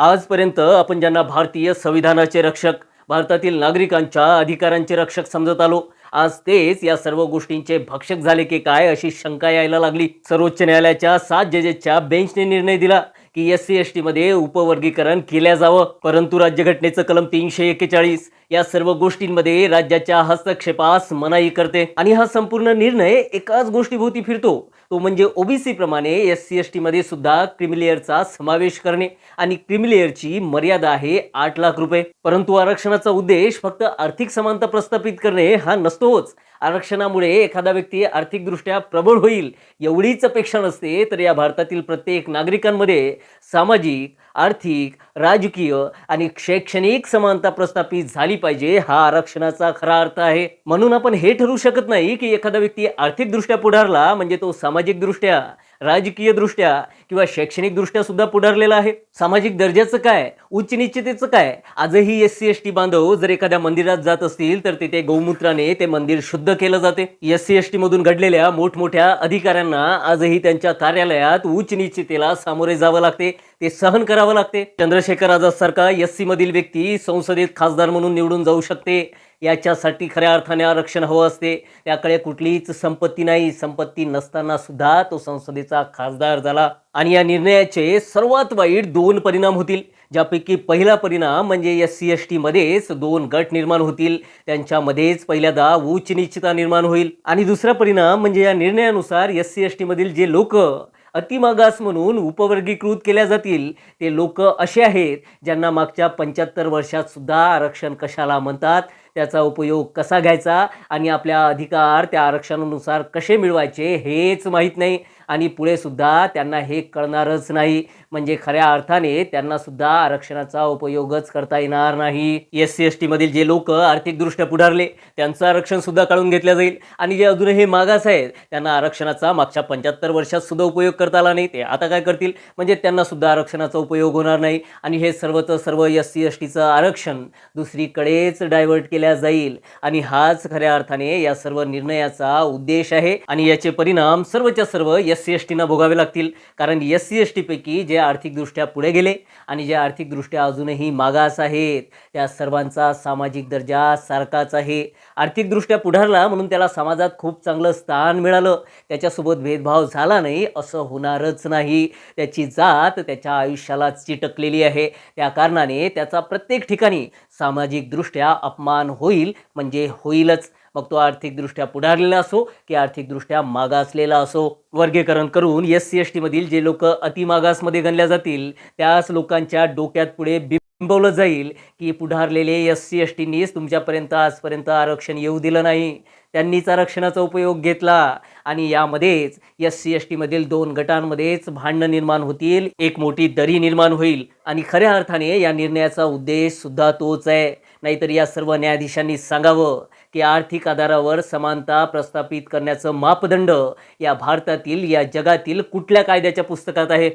आजपर्यंत आपण ज्यांना भारतीय संविधानाचे रक्षक भारतातील नागरिकांच्या अधिकारांचे रक्षक समजत आलो आज तेच या सर्व गोष्टींचे भक्षक झाले की काय अशी शंका यायला लागली. सर्वोच्च न्यायालयाच्या सात जजेसच्या बेंचने निर्णय दिला. की एस सी एस टीमध्ये उपवर्गीकरण केल्या जावं. परंतु राज्यघटनेचं कलम तीनशे एक्केचाळीस या सर्व गोष्टींमध्ये राज्याच्या हस्तक्षेपास मनाई करते. आणि हा संपूर्ण निर्णय एकाच गोष्टीभोवती फिरतो. तो म्हणजे ओबीसी प्रमाणे एस सी एस टीमध्ये सुद्धा क्रिमिलेअरचा समावेश करणे. आणि क्रिमिलेअरची मर्यादा आहे आठ लाख रुपये. परंतु आरक्षणाचा उद्देश फक्त आर्थिक समानता प्रस्थापित करणे हा नसतोच. आरक्षणामुळे एखादा व्यक्ती आर्थिकदृष्ट्या प्रबळ होईल एवढीच अपेक्षा नसते तर या भारतातील प्रत्येक नागरिकांमध्ये सामाजिक आर्थिक राजकीय आणि शैक्षणिक समानता प्रस्थापित झाली पाहिजे हा आरक्षणाचा खरा अर्थ आहे. म्हणून आपण हे ठरवू शकत नाही की एखादा व्यक्ती आर्थिकदृष्ट्या पुढारला म्हणजे तो सामाजिकदृष्ट्या राजकीयदृष्ट्या किंवा शैक्षणिकदृष्ट्या सुद्धा पुढारलेला आहे. सामाजिक दर्जाचं काय? उच्च निश्चितेचं काय? आजही एस सी एस टी बांधव जर एखाद्या मंदिरात जात असतील तर तिथे गौमूत्राने ते मंदिर शुद्ध केलं जाते. एस सी एस टी मधून घडलेल्या मोठमोठ्या अधिकाऱ्यांना आजही त्यांच्या कार्यालयात उच्च निश्चितेला सामोरे जावं लागते. ते सहन करावं लागते. चंद्रशेखर आझाद सारखा एस सी मधील व्यक्ती संसदेत खासदार म्हणून निवडून जाऊ शकते. याच्यासाठी खऱ्या अर्थाने आरक्षण हवं असते. त्याकडे कुठलीच संपत्ती नाही. संपत्ती नसताना सुद्धा तो संसदेचा खासदार झाला आणि या निर्णयाचे सर्वात वाईट दोन परिणाम होतील. ज्यापैकी पहिला परिणाम म्हणजे एस सी एस टीमध्येच दोन गट निर्माण होतील. त्यांच्यामध्येच पहिल्यांदा उच्च निश्चिता निर्माण होईल. आणि दुसरा परिणाम म्हणजे या निर्णयानुसार एस सी एस टीमधील जे लोक अतिमागास म्हणून उपवर्गीकृत केल्या जातील ते लोक असे आहेत ज्यांना मागच्या पंच्याहत्तर वर्षात सुद्धा आरक्षण कशाला म्हणतात? त्याचा उपयोग कसा घ्यायचा आणि आपल्या अधिकार त्या आरक्षणानुसार कसे मिळवायचे हेच माहीत नाही. आणि पुढे सुद्धा त्यांना हे कळणारच नाही. म्हणजे खऱ्या अर्थाने त्यांना सुद्धा आरक्षणाचा उपयोगच करता येणार नाही. एस सी एस टीमधील जे लोक आर्थिकदृष्ट्या पुढारले त्यांचं आरक्षण सुद्धा काढून घेतलं जाईल. आणि जे अजूनही मागास आहेत त्यांना आरक्षणाचा मागच्या पंच्याहत्तर वर्षात सुद्धा उपयोग करता आला नाही. ते आता काय करतील? म्हणजे त्यांना सुद्धा आरक्षणाचा उपयोग होणार नाही. आणि हे सर्वचं सर्व एस सी एस टीचं आरक्षण दुसरीकडेच डायव्हर्ट केल्या जाईल. आणि हाच खऱ्या अर्थाने या सर्व निर्णयाचा उद्देश आहे. आणि याचे परिणाम सर्वच्या सर्व एस सी एस टीना भोगावे लागतील. कारण एस सी एस टीपैकी जे आर्थिकदृष्ट्या पुढे गेले आणि जे आर्थिकदृष्ट्या अजूनही मागास आहेत त्या सर्वांचा सामाजिक दर्जा सारखाच आहे. आर्थिकदृष्ट्या पुढारला म्हणून त्याला समाजात खूप चांगलं स्थान मिळालं. त्याच्यासोबत भेदभाव झाला नाही असं होणारच नाही. त्याची जात त्याच्या आयुष्याला चिटकलेली आहे. त्या कारणाने त्याचा प्रत्येक ठिकाणी सामाजिकदृष्ट्या अपमान होईल म्हणजे होईलच. मग तो आर्थिकदृष्ट्या पुढारलेला असो की आर्थिकदृष्ट्या मागासलेला असो वर्गीकरण करून एस सी एस टीमधील जे लोक अतिमागासमध्ये गणल्या जातील त्याच लोकांच्या डोक्यात पुढे बिंबवलं जाईल की पुढारलेले एस सी एस टीनीच तुमच्यापर्यंत आजपर्यंत आरक्षण येऊ दिलं नाही. त्यांनीच आरक्षणाचा उपयोग घेतला आणि यामध्येच एस सी एस टीमधील दोन गटांमध्येच भांडणं निर्माण होतील एक मोठी दरी निर्माण होईल. आणि खऱ्या अर्थाने या निर्णयाचा उद्देश सुद्धा तोच आहे. नाहीतर या सर्व न्यायाधीशांनी सांगावं की आर्थिक आधारावर समानता प्रस्थापित करण्याचं मापदंड या भारतातील या जगातील कुठल्या कायद्याच्या पुस्तकात आहे?